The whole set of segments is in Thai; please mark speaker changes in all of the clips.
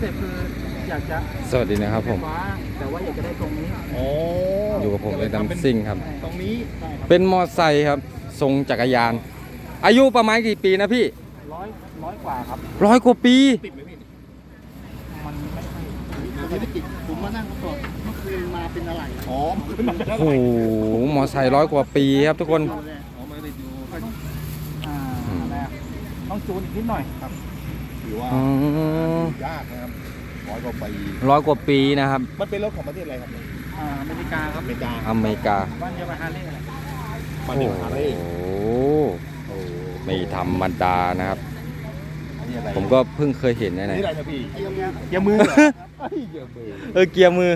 Speaker 1: เสร็จคืออยากจะ
Speaker 2: สวัสดีนะครับผม
Speaker 1: ฟ้าแต่ว่าอยากจะได้ตรงนี้
Speaker 3: โอ้
Speaker 2: อยู่กับผมในดัมซิ่งครับ
Speaker 3: ตรงนี้
Speaker 1: ใช่ครับ
Speaker 2: เป็นมอไซค์ครับ ทรงจักรยาน อายุประมาณกี่ปีนะพี่
Speaker 1: ร้อยร้อยกว่าครับ
Speaker 2: ร้อยกว่าปี
Speaker 3: ติดไหมพี่
Speaker 1: มันไม่ใช่
Speaker 4: ไม่ได้ติดผมมานั่งประกอบเมื่อคืนมาเป็นอะไร
Speaker 3: อ๋อขึ้นมาแล้ว
Speaker 2: โอ้โห มอไซค์ร้อยกว่าปีครับทุกคน
Speaker 3: อ๋อมันติดอยู่
Speaker 1: อ่าอะไรอะต้องจูนอีกนิดหน่อยครับ
Speaker 3: ถือว่า
Speaker 2: อ๋อ
Speaker 3: ยากนะครับร้อยกว่าปี
Speaker 2: ร้อยกว่าปีนะครับ
Speaker 3: มันเป็นรถของประเทศอะไรครับเนี่ย
Speaker 1: อ่าอเมริกาครับ
Speaker 3: อเมริกา
Speaker 2: อเมริกา
Speaker 1: บ้านเดียวกับฮาร์เลย์แหละ
Speaker 3: มา
Speaker 2: โอ้
Speaker 3: เดียวฮาร์เลย์
Speaker 2: โห
Speaker 3: โอ้
Speaker 2: ไม่ธรรมดานะครับ
Speaker 3: อันนี้อะไร
Speaker 2: ผมก็เพิ่งเคยเห็นนะ
Speaker 3: อัน
Speaker 2: ไหน
Speaker 3: นี่อะไรนะพี่เกียร์มือเหรอเฮ้ยเกียร์มือ
Speaker 2: เออเกียร์มือ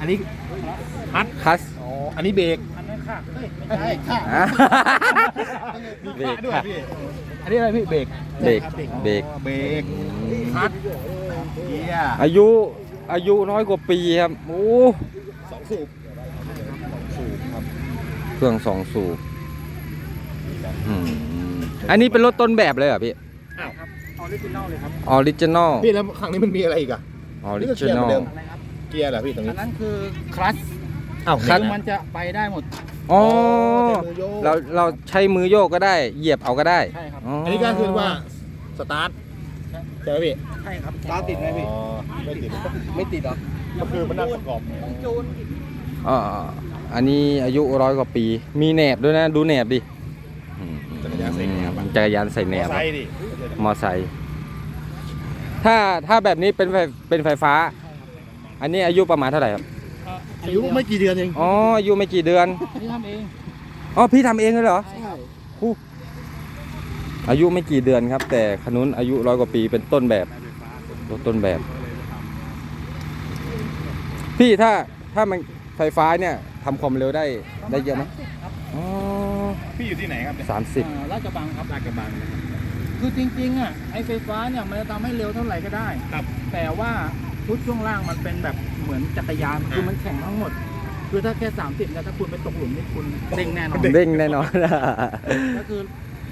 Speaker 3: อันนี้
Speaker 2: คัส
Speaker 3: อ๋ออันนี้เบรก
Speaker 1: อันนั้นค่ะเฮ้ย
Speaker 4: ไม่ใช่ค่ะ
Speaker 2: อะ
Speaker 3: มี
Speaker 2: เบรก
Speaker 3: ขาด้วย
Speaker 2: ค่ะ
Speaker 3: พี่อันนี้อะไรพี่เบรก
Speaker 2: เบรกเบรก
Speaker 3: อ๋อเบรกคัดเกียร์
Speaker 2: อายุอายุน้อยกว่าปีครับโอ้
Speaker 3: สองสูบสองสูบครับ
Speaker 2: เครื่องสองสูบอืมอันนี้เป็นรถต้นแบบเลยเหรอพี่
Speaker 3: อ้าว
Speaker 1: ครับออริจินอลเลยครับ
Speaker 2: ออริจินอล
Speaker 3: พี่แล้วข้างนี้มันมีอะไรอีกอะ
Speaker 2: ออริ
Speaker 3: นี่ก็เกี
Speaker 2: จิ
Speaker 3: ยร์
Speaker 2: น
Speaker 3: เหมื
Speaker 2: อ
Speaker 3: อน
Speaker 2: ล
Speaker 3: เดิม
Speaker 1: อะไรครับ
Speaker 3: เกียร์เหรอพี่ตรง
Speaker 1: อั
Speaker 3: นี้
Speaker 1: นนั้นคือคลัส
Speaker 3: อ้าว
Speaker 2: คัด
Speaker 1: คือมันจะไปได้หมด
Speaker 2: อ๋อ
Speaker 3: ใช้มือโยก
Speaker 2: เราเราใช้มือโยกก็ได้ เหยียบเอาก็ได้
Speaker 1: ใช่ครับ
Speaker 3: อันนี้ก็คือว่าสตาร์ทใช่ไหมพี่
Speaker 1: ใช่ครับ
Speaker 3: ตาติดไหมพี่ไม่ติด
Speaker 1: ไม่ติดหรอ
Speaker 3: ก็คือมันนั่งประกอบ
Speaker 1: ต้องจูน
Speaker 2: อ๋ออันนี้อายุร้อยกว่าปี มีแหนบด้วยนะ ดูแหนบดิอืม
Speaker 3: จักรยานใส่แหนบอะ
Speaker 2: จักรยานใส่แหนบ
Speaker 3: มอไซค์ดิ
Speaker 2: มอไซค์ถ้าถ้าแบบนี้เป็นไฟเป็นไฟฟ้า อันนี้อายุประมาณเท่าไหร่ครับ
Speaker 4: อายุไม่กี่เดือนเอง
Speaker 2: อ๋ออายุไม่กี่เดือน
Speaker 1: อันนี้ทำเอง
Speaker 2: อ๋อพี่ทำเองเลยเหรอ
Speaker 1: ใช่ครับ
Speaker 2: คู่อายุไม่กี่เดือนครับ แต่ขนุนอายุร้อยกว่าปีเป็นต้นแบบรถต้นแบบ พี่ถ้าถ้ามันไฟฟ้าเนี่ยทำความเร็วได้ได้เยอะไหมอ๋อ
Speaker 3: พี่อยู่ที่ไหนครับเนี่ย
Speaker 2: สามสิบ
Speaker 1: อ่าราชกระบังครับ
Speaker 3: ลาดกระบังนะครับ
Speaker 1: คือจริงๆอะไอไฟฟ้าเนี่ยมันจะทำให้เร็วเท่าไหร่ก็ได้
Speaker 3: ครับ
Speaker 1: แต่ว่าชุดช่วงล่างมันเป็นแบบ เหมือนจักรยานคือมันแข็งทั้งหมด คือถ้าแค่30เนี่ยถ้าคุณไปตกหลุมนี่คุณเด้งแน่นอน
Speaker 2: เด้งแน่นอน
Speaker 1: ก็คือ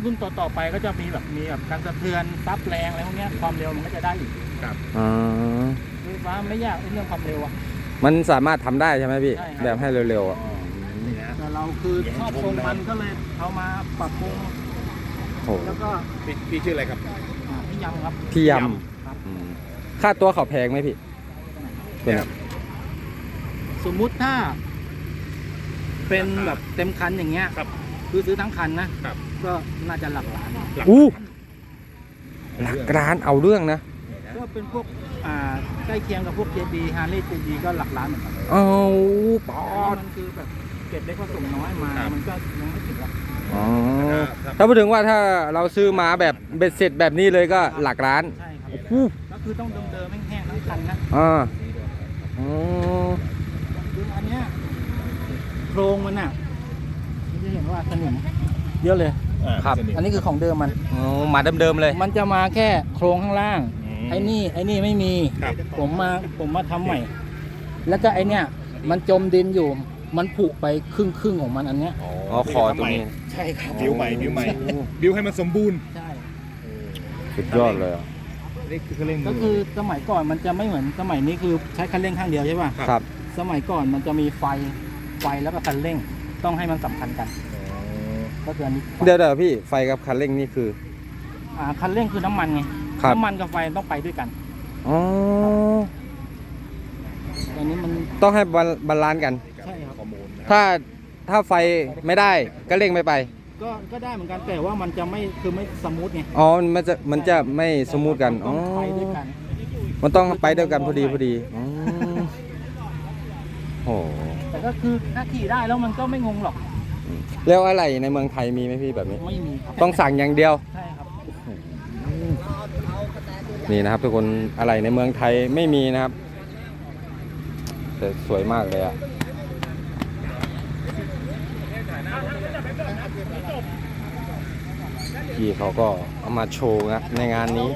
Speaker 1: รุ่นต่อๆไปก็จะมีแบบมีแบบการสะเทือนซับแรงอะไรพวกเนี้ยความเร็วมันก็จะได้อีก
Speaker 2: อ๋อ
Speaker 1: ไฟฟ้าไม่ยากไอ้เรื่องความเร็วอะ
Speaker 2: มันสามารถทำได้ใช่ไหมพี่
Speaker 1: ใช่ครับ
Speaker 2: แบบให้เร็วๆอะ
Speaker 3: นี่นะ
Speaker 1: แต่เราคือชอบทรงมันก็เลยเอามาปรับปรุง
Speaker 2: โอ้โห
Speaker 1: แล้วก็
Speaker 3: พี่พี่ชื่ออะไรครับ
Speaker 1: อ่าพี่ยำครับ
Speaker 2: พี่ย
Speaker 3: ย
Speaker 1: ครับำ
Speaker 2: อืมค่าตัวเขาแพงไหมพี่ เป็นไง
Speaker 1: สมมุติถ้า เป็นแบบเต็มคันอย่างเงี้ย
Speaker 3: ครับ
Speaker 1: คือซื้อทั้งคันนะครับ ก็น่าจะหลักล้าน
Speaker 3: หลัก
Speaker 2: อู้หลักร้านเอาเรื่องนะ
Speaker 1: ก็เป็นพวกอ่าใกล้เคียงกับพวก JB Harley JB ก็หลักล้านเหมือนกัน
Speaker 2: เอาปอ
Speaker 1: เพราะ
Speaker 2: ด
Speaker 1: มันคือแบบเก็บเล็กผสมน้อยมามันก็ยังไม่ถึงหรอก
Speaker 2: อ๋อ
Speaker 3: ครับ
Speaker 2: ถ้าพูดถึงว่าถ้าเราซื้อมาแบบเบ็ดเสร็จแบบนี้เลยก็หลักร้าน
Speaker 1: ใช่ครับ
Speaker 2: อู้
Speaker 1: ก็คือต้องเดิมๆแห้งๆทั้งคันนะ
Speaker 2: อ่าอ๋อ
Speaker 1: คืออัน เนี้ยโครงมันอะมันจะเห็นว่าสนิมเยอะเลย
Speaker 3: อ่าสนิท
Speaker 1: อันนี้คือของเดิมมัน
Speaker 2: อ๋อมาเดิมๆเลย
Speaker 1: มันจะมาแค่โครงข้างล่าง
Speaker 3: ม
Speaker 1: ไอ้นี่ไอ้นี่ไม่มี
Speaker 3: ครับ
Speaker 1: ผมมาผมมาทำใหม่ แล้วก็ไอเนี้ยมันจมดินอยู่ มันผุไปครึ่งครึ่งๆของมันอันเนี้ย
Speaker 2: อ๋อคอตรงนี้
Speaker 1: ใช่ครับ
Speaker 3: บิวใหม่บิวใหม่
Speaker 2: โอ้
Speaker 3: บิวให้มันสมบูรณ์
Speaker 1: ใช่
Speaker 2: สุดยอดเลยอะ
Speaker 3: นี่คือเครื่องเล่น
Speaker 1: ก็คือสมัยก่อนมันจะไม่เหมือนสมัยนี้คือใช้คันเร่งข้างเดียวใช่ป่ะ
Speaker 2: ครับ
Speaker 1: สมัยก่อนมันจะมีไฟไฟแล้วก็คันเร่ง ต้องให้มันสัมพันธ์กัน ก็คืออันนี้
Speaker 2: เดี๋ยวเดี๋ยวพี่ไฟกับคันเร่งนี่คือ
Speaker 1: อ่าคันเร่งคือน้ำมันไง
Speaker 2: ครับ
Speaker 1: น้ำมันกับไฟต้องไปด้วยกัน
Speaker 2: อ๋อ
Speaker 1: อันนี้มัน
Speaker 2: ต้องให้บาบาลานซ์กัน
Speaker 1: ใช่ครับ
Speaker 3: ข้อมูลนะ
Speaker 2: ถ้าถ้าไฟไม่ได้ก็เร่งไม่ไป
Speaker 1: ก็ก็ได้เหมือนกันแต่ว่ามันจะไม่คือไม่สมูทไง
Speaker 2: อ๋อมันจะมันจะไม่สมูทกัน
Speaker 1: ต้
Speaker 2: อ๋
Speaker 1: อ
Speaker 2: อ
Speaker 1: งไปด้วยกัน
Speaker 2: มันต้องไปด้วยกันพอดีพอดีอ๋อ โอ้โห
Speaker 1: แต่ก็คือถ้าขี่ได้แล้วมันก็ไม่งงหรอก
Speaker 2: แล้วอะไรในเมืองไทยมีไหมพี่แบบนี้
Speaker 1: ไม่มีครับ
Speaker 2: ต้องสั่งอย่างเดียว
Speaker 1: ใช่ครับ
Speaker 2: นี่นะครับ ทุกคนอะไรในเมืองไทยไม่มีนะครับ แต่สวยมากเลยอะพี่เขาก็เอามาโชว์นะในงานนี้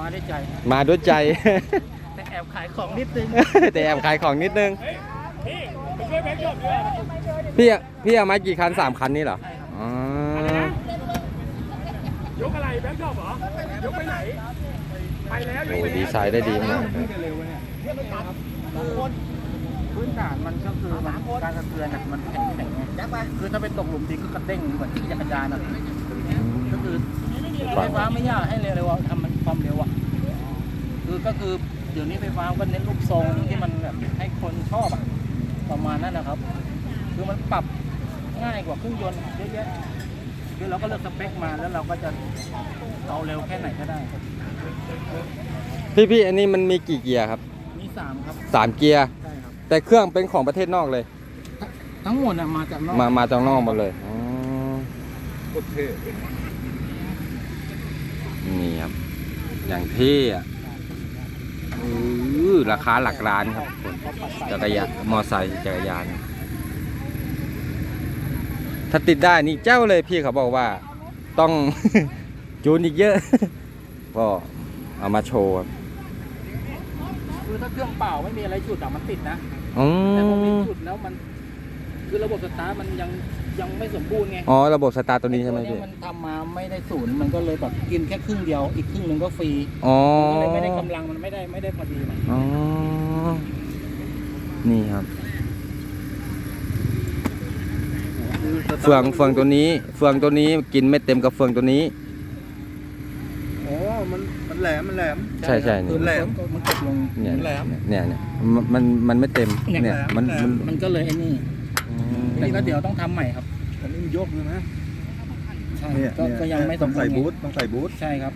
Speaker 1: มาได้ใจ
Speaker 2: มาด้วยใจ
Speaker 1: แต่แอบขายของนิดนึง
Speaker 2: แต่แอบขายของนิดนึง พี่อะพี่เอามากี่คันสามคันนี่เหรอ
Speaker 1: ใช่ครับ
Speaker 2: อ๋อ
Speaker 5: ยกอะไรแบงค์ชอบเหรอยกไปไหน ไป
Speaker 2: โอ้ดีไซน์ได้ดีมากเลย
Speaker 1: พื้นฐานมันก็คือมันการกระเทือนอะมันแข็งแข็งไงคือถ้าไปตกหลุมดีก็กระเด้งเหมือนขี่จักรยานอะก็คือไฟฟ้าไม่ยากให้เร็วๆอะทำมันความเร็วอะคือก็คือ เดี๋ยวนี้ไฟฟ้าก็เน้นรูปทรงที่มันแบบให้คนชอบอะประมาณนั้นนะครับ คือมันปรับง่ายกว่าเครื่องยนต์เยอะแยะคือเราก็เลือกสเปคมาแล้วเราก็จะเอาเร็วแค่ไหนก็ได้
Speaker 2: พี่พี่อันนี้มันมีกี่เกียร์ครับ
Speaker 1: มีสามครับ
Speaker 2: สามเกียร์
Speaker 1: ใช่ครับ
Speaker 2: แต่เครื่องเป็นของประเทศนอกเลย
Speaker 1: ทั้งหมดอะมาจากนอก
Speaker 2: มามาจากนอกหมดเลยอ๋อ
Speaker 3: โคตรเท่
Speaker 2: นี่ครับ อย่างเท่อะอื อราคาหลักล้านครับคนจักรยานมอไซค์จักรยาน ถ้าติดได้นี่เจ้าเลยพี่เขาบอกว่าต้อง จูนอีกเยอะ ก็เอามาโชว์ครับ
Speaker 1: คือถ้าเครื่องเปล่าไม่มีอะไรจุดอะมันติดนะ
Speaker 2: อื
Speaker 1: แต่พอมี
Speaker 2: ม
Speaker 1: จุดแล้วมัน คือระบบสตาร์ทมันยังยังไม่สมบูรณ์ไง
Speaker 2: อ๋อระบบสตาร์ทตัวนี้ใช่ไหม
Speaker 1: ตัว
Speaker 2: พี่
Speaker 1: เยมันทำมาไม่ได้ศูนย์มันก็เลยแบบกินแค่ครึ่งเดียวอีกครึ่งหนึ่งก็ฟรี
Speaker 2: อ๋อ
Speaker 1: มันก็เลยไม่ได้กำลังมันไม่ได้ไม่ได้พอดีมัน
Speaker 2: อ๋อ นี่ครับเฟืองเฟืองตัวนี้ เฟืองตัวนี้กินไม่เต็มกับเฟืองตัวนี้
Speaker 3: โอ้มันมันแหลมมันแหลม
Speaker 2: ใช่ใช่นี่
Speaker 3: คือแหลม
Speaker 1: มันกดลง
Speaker 2: เนี่ย
Speaker 3: แหลม
Speaker 2: เนี่ยเนี่ยมันมันมันไม่เต็ม
Speaker 1: เนี่ย
Speaker 2: เนี่ยมัน
Speaker 3: แหลม
Speaker 2: มัน
Speaker 1: มันก็เลยไอ้นี่
Speaker 2: อืม
Speaker 1: นี่ก็เดี๋ยวต้องทำใหม่ครับ
Speaker 3: อันนี้มันยกเลยนะ
Speaker 1: ใช่
Speaker 3: เนี่ย
Speaker 1: ก็
Speaker 3: เนี่ย
Speaker 1: ก็ยังไม่ส
Speaker 3: ต้อ
Speaker 1: ม
Speaker 3: ง
Speaker 1: บูร
Speaker 3: ใส่
Speaker 1: ณ์ไง
Speaker 3: บูทต้องใส่บูท
Speaker 1: ใช่ครับ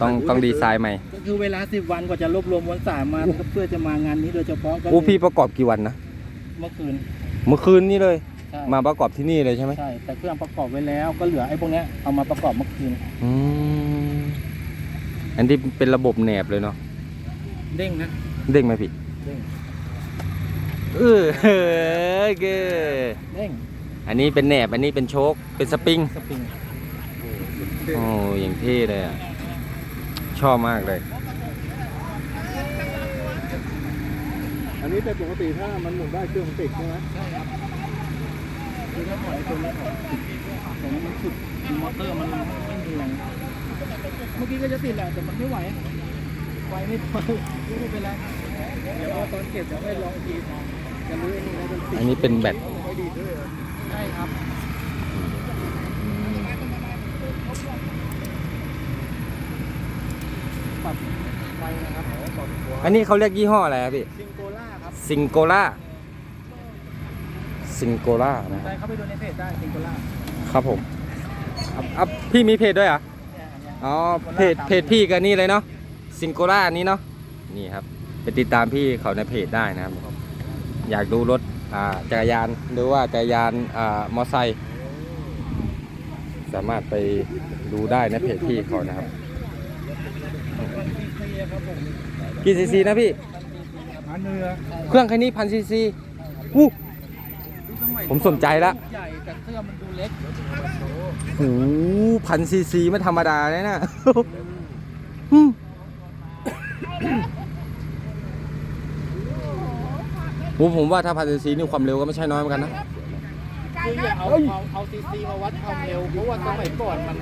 Speaker 2: ต้องต้องดีไซน์ใหม่
Speaker 1: ก็คือเวลาสิบวันกว่าจะรวบรวมมวลสารมาเพื่อจะมางานนี้โดยเฉพาะก็
Speaker 2: อู้พี่ประกอบกี่วันนะ
Speaker 1: เมื่อคืน
Speaker 2: เมื่อคืนนี้เลย
Speaker 1: ใช่
Speaker 2: มาประกอบที่นี่เลยใช่ไหม
Speaker 1: ใช่ แต่เครื่องประกอบไว้แล้วก็เหลือไอ้พวกเนี้ยเอามาประกอบเมื่อคืน
Speaker 2: อืมอันที่เป็นระบบแหนบเลยเนาะ
Speaker 1: เด้งนะ
Speaker 2: เด้งไหมพี่
Speaker 1: เด้ง
Speaker 2: เออเฮ้ยเก
Speaker 1: เด้ง
Speaker 2: อันนี้เป็นแหนบ อันนี้เป็นโชคเป็นสปริง
Speaker 1: สปริง
Speaker 2: โอ้อย่างเท่เลยอะ ชอบมากเลย
Speaker 3: อันนี้เป็นปกติถ้ามันหมุนได้เครื่องมันติดใช่ไหม
Speaker 1: ใช่ครับคือถ้าปล่อยตัวนี้ออกผมมันสุดมอเตอร์มันไม่มีแรงเมื่อกี้ก็จะติดแหละแต่มันไม่ไหวไฟไม่พอไม่เป็นไรเดี๋ยวตอนเก็บจะไม่ลองอีกทีจะรู้ไอ้นี่แล้วมันติด
Speaker 2: อันนี้เป็นแบต
Speaker 1: ใช่ครับปรับไฟนะครับ
Speaker 2: อันนี้เขาเรียกยี่ห้ออะไรครับพี่
Speaker 1: ซิงโกล่าครับ
Speaker 2: ซิงโกล่า ซิงโกล่านะ
Speaker 1: ใครเข้าไปดูในเพจได้ซิงโกล่า
Speaker 2: ครับผมอะอะพี่มีเพจด้วยเหรอะ
Speaker 1: เนี่ยอันเนี้ย
Speaker 2: อ๋อเพจเพจพี่กันนี่เลยเนาะซิงโกล่านี้เนาะนี่ครับ ไปติดตามพี่เขาในเพจได้นะครับ อยากดูรถอ่าจักรยานหรือว่าจักรยานอ่ามอไซค์สามารถไปดูได้ในเพจพี่เขานะครับกี่ซีซีนะพี่
Speaker 3: อันเนื้อ
Speaker 2: เครื่องคันนี้พันซีซีอู้ผมสนใจละ
Speaker 1: ใหญ่แต่เครื่องมันดูเล็ก
Speaker 2: โอ้พันซีซีไม่ธรรมดาเลยนะ อืม โอ้ผมว่าถ้าพันซีซีนี่ความเร็วก็ไม่ใช่น้อยเหมือนกันนะ
Speaker 1: คืออย่าเอาเอาเอาซีซีมาวัดความเร็วเพราะว่าสมัยก่อนมัน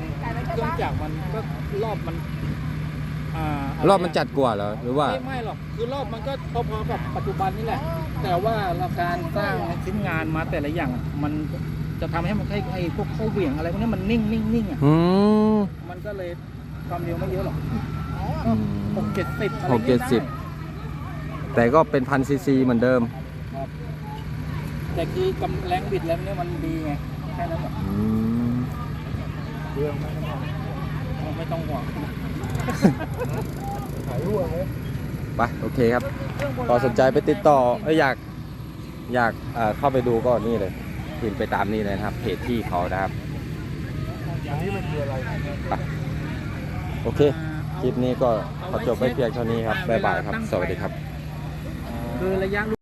Speaker 1: เครื่องจักรมันก็รอบมันอ่าะไร
Speaker 2: อบมันจัดกว่าเหรอหรือว่า
Speaker 1: ไม่ไม่หรอกคือรอบมันก็พอๆกับปัจจุบันนี่แหละ แต่ว่าเราการสร้างชิ้นงานมาแต่ละอย่างอะมันจะทำให้มันให้ไอ้พวกเข้าเหวี่ยงอะไรพวกนี้มันนิ่งนิ่งนิ่งอะ
Speaker 2: อืม
Speaker 1: มันก็เลยความเร็วไม่เยอะหรอก
Speaker 2: อืม
Speaker 1: หกเจ็ดสิบอะไร
Speaker 2: หกเจ็ดสิบแต่ก็เป็นพันซีซีเหมือนเดิม
Speaker 1: ครับ แต่คือกำแรงบิดแล้วเนี่ยมันดีไงแค่นั้นแหละ
Speaker 2: อืม
Speaker 3: เครื่องไม่ต้อง
Speaker 1: ไม่ต้องห่วง
Speaker 3: ถ่ายรูปเลย
Speaker 2: ไปโอเคครับพอสนใจไปติดต่อเอ้ยอยากอยากเอ่อเข้าไปดูก็นี่เลยพิมพ์ไปตามนี้เลยนะครับเพจที่เขานะครับ
Speaker 3: อันนี้มันคืออะไร
Speaker 2: โอเค คลิปนี้ก็ขอจบไว้เพียงเท่านี้ครับบ๊ายบายครับ สวัสดีครับ
Speaker 1: คือระยะ